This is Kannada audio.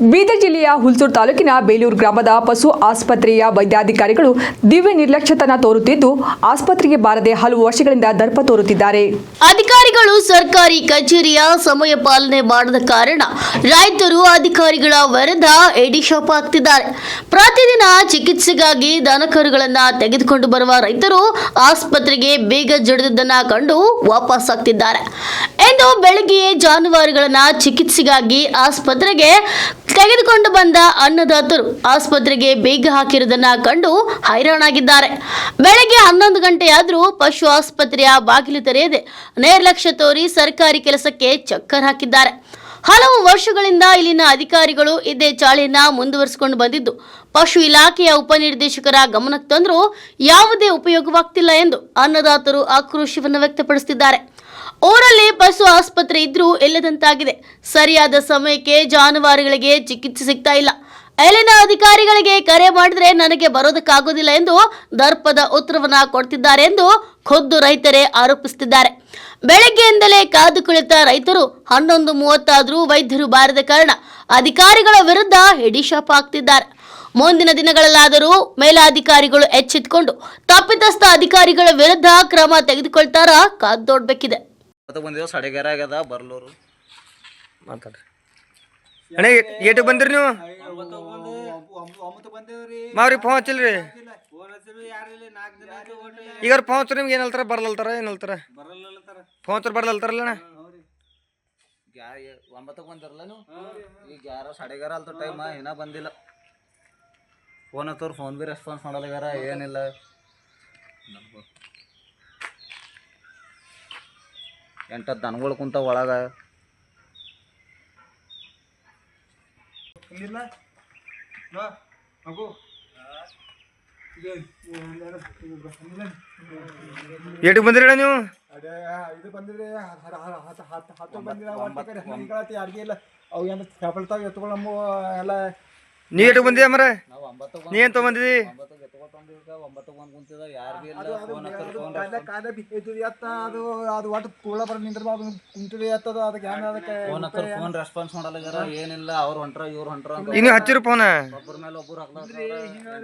ಬೀದರ್ ಜಿಲ್ಲೆಯ ಹುಲ್ಸೂರು ತಾಲೂಕಿನ ಬೇಲೂರು ಗ್ರಾಮದ ಪಶು ಆಸ್ಪತ್ರೆಯ ವೈದ್ಯಾಧಿಕಾರಿಗಳು ದಿವ್ಯ ನಿರ್ಲಕ್ಷ್ಯತನ ತೋರುತ್ತಿದ್ದು, ಆಸ್ಪತ್ರೆಗೆ ಬಾರದೆ ಹಲವು ವರ್ಷಗಳಿಂದ ದರ್ಪ ತೋರುತ್ತಿದ್ದಾರೆ. ಅಧಿಕಾರಿಗಳು ಸರ್ಕಾರಿ ಕಚೇರಿಯ ಸಮಯ ಪಾಲನೆ ಮಾಡದ ಕಾರಣ ರೈತರು ಅಧಿಕಾರಿಗಳ ವಿರುದ್ಧ ಎಡಿಶಾಪ್ ಹಾಕ್ತಿದ್ದಾರೆ. ಪ್ರತಿದಿನ ಚಿಕಿತ್ಸೆಗಾಗಿ ದನಕರುಗಳನ್ನು ತೆಗೆದುಕೊಂಡು ಬರುವ ರೈತರು ಆಸ್ಪತ್ರೆಗೆ ಬೇಗ ಜಡಿದನ್ನ ಕಂಡು ವಾಪಸ್ ಆಗ್ತಿದ್ದಾರೆ. ಎಂದು ಬೆಳಗ್ಗೆಯೇ ಜಾನುವಾರುಗಳನ್ನ ಚಿಕಿತ್ಸೆಗಾಗಿ ಆಸ್ಪತ್ರೆಗೆ ತೆಗೆದುಕೊಂಡು ಬಂದ ಅನ್ನದಾತರು ಆಸ್ಪತ್ರೆಗೆ ಬೇಗ ಹಾಕಿರುವುದನ್ನ ಕಂಡು ಹೈರಾಣಾಗಿದ್ದಾರೆ. ಬೆಳಗ್ಗೆ ಹನ್ನೊಂದು ಗಂಟೆಯಾದರೂ ಪಶು ಆಸ್ಪತ್ರೆಯ ಬಾಗಿಲು ತೆರೆಯದೆ ನಿರ್ಲಕ್ಷ್ಯ ತೋರಿ ಸರ್ಕಾರಿ ಕೆಲಸಕ್ಕೆ ಚಕ್ಕರ್ ಹಾಕಿದ್ದಾರೆ. ಹಲವು ವರ್ಷಗಳಿಂದ ಇಲ್ಲಿನ ಅಧಿಕಾರಿಗಳು ಇದೇ ಚಾಳಿಯನ್ನ ಮುಂದುವರಿಸಿಕೊಂಡು ಬಂದಿದ್ದು, ಪಶು ಇಲಾಖೆಯ ಉಪನಿರ್ದೇಶಕರ ಗಮನಕ್ಕೆ ತಂದರೂ ಯಾವುದೇ ಉಪಯೋಗವಾಗ್ತಿಲ್ಲ ಎಂದು ಅನ್ನದಾತರು ಆಕ್ರೋಶವನ್ನು ವ್ಯಕ್ತಪಡಿಸುತ್ತಿದ್ದಾರೆ ಊರಲ್ಲಿ ಪಶು ಆಸ್ಪತ್ರೆ ಇದ್ರೂ ಇಲ್ಲದಂತಾಗಿದೆ. ಸರಿಯಾದ ಸಮಯಕ್ಕೆ ಜಾನುವಾರುಗಳಿಗೆ ಚಿಕಿತ್ಸೆ ಸಿಗ್ತಾ ಇಲ್ಲ. ಅಲ್ಲಿನ ಅಧಿಕಾರಿಗಳಿಗೆ ಕರೆ ಮಾಡಿದ್ರೆ ನನಗೆ ಬರೋದಕ್ಕಾಗೋದಿಲ್ಲ ಎಂದು ದರ್ಪದ ಉತ್ತರವನ್ನ ಕೊಡ್ತಿದ್ದಾರೆ ಎಂದು ಖುದ್ದು ರೈತರೇ ಆರೋಪಿಸುತ್ತಿದ್ದಾರೆ. ಬೆಳಗ್ಗೆಯಿಂದಲೇ ಕಾದು ಕುಳಿತ ರೈತರು ಹನ್ನೊಂದು ಮೂವತ್ತಾದರೂ ವೈದ್ಯರು ಬಾರದ ಕಾರಣ ಅಧಿಕಾರಿಗಳ ವಿರುದ್ಧ ಹಿಡಿಶಾಪ ಹಾಕ್ತಿದ್ದಾರೆ. ಮುಂದಿನ ದಿನಗಳಲ್ಲಾದರೂ ಮೇಲಾಧಿಕಾರಿಗಳು ಎಚ್ಚೆತ್ತುಕೊಂಡು ತಪ್ಪಿತಸ್ಥ ಅಧಿಕಾರಿಗಳ ವಿರುದ್ಧ ಕ್ರಮ ತೆಗೆದುಕೊಳ್ತಾರ ಕಾದು ನೋಡ್ಬೇಕಿದೆ ಇವತ್ತು ಬಂದಿದ್ದೇವೆ ಸಡೆಗೆರೆ ಆಗ್ಯದ ಬರ್ಲೂರು. ಮಾತಾಡ್ರಿ. ಅಣ್ಣ ಏಟು ಬಂದಿರಿ ನೀವು? ಮಾವ್ರಿ ಫೋನ್ ಹಚ್ಚಿಲ್ರಿ? ಈಗ ಫೋನ್ ಹಚ್ಚಿರಿ ನಿಮ್ಗೆ ಏನಲ್ತಾರ ಬರ್ಲಲ್ತಾರ ಏನಲ್ತಾರ ಫೋನ್ ಹಚ್ಚಿರ ಬರ್ಲಲ್ತಾರಲ್ಲ ಅಣ್ಣ? ಒಂಬತ್ತಕ್ಕೆ ಬಂದಿರಲ್ಲ ನೀವು? ಈಗ ಯಾರೋ ಸಡೆಗಾರ ಅಲ್ತ ಟೈಮ್ ಏನ ಬಂದಿಲ್ಲ. ಫೋನ್ ಹತ್ತೋರು ಫೋನ್ ಬಿ ರೆಸ್ಪಾನ್ಸ್ ಮಾಡಲಾಗ್ಯಾರ ಏನಿಲ್ಲ. ಎಂಟತ್ತು ದನಗಳು ಕುಂತ ಒಳಗ. ಏಟಿಗೆ ಬಂದಿರಣ ನೀವು? ಅದೇ ಇದು ಬಂದಿದ್ರೆ ಇಲ್ಲ. ಅವು ಏನು ಚಪಲ್ತಾವ ಎತ್ಗಳು ನಮ್ಮ ಎಲ್ಲ ನೀ ಏಟು ಬಂದಿದ್ಯಾ ಮರ? ನೀ ಏನು ತೊಗೊಂಬಂದಿದಿ? ಒಂಬತ್ತಕ್ಕೆ ಬಂದು ಕುಂತಿದ ಯಾರು ಬಿ ಇಲ್ಲ ಫೋನ್ ಅದು ಫೋನ್ ಕಾಯ್ದೆ ಕಾಯ್ದೆ ಬಿಟ್ಟಿದ್ದು ಎತ್ತ ಅದು ಅದು ಒಟ್ಟು ಕೂಳ ಬರ ನಿಂದ್ರ ಅದು ಕುಂತಿದೆ ಎತ್ತದು ಅದಕ್ಕೆ ಅದಕ್ಕೆ ಫೋನ್ ಫೋನ್ ರೆಸ್ಪಾನ್ಸ್ ಮಾಡಲಾಗ್ಯಾರ ಏನಿಲ್ಲ ಅವ್ರು ಹೊಂಟ್ರ ಇವ್ರು ಹೊಂಟ್ರ ಇನ್ನು ಈಗ ಹಚ್ಚಿರಿ ಫೋನ ಒಬ್ಬರ ಮೇಲೆ ಒಬ್ಬರು ಹಾಕ್ಲಾರ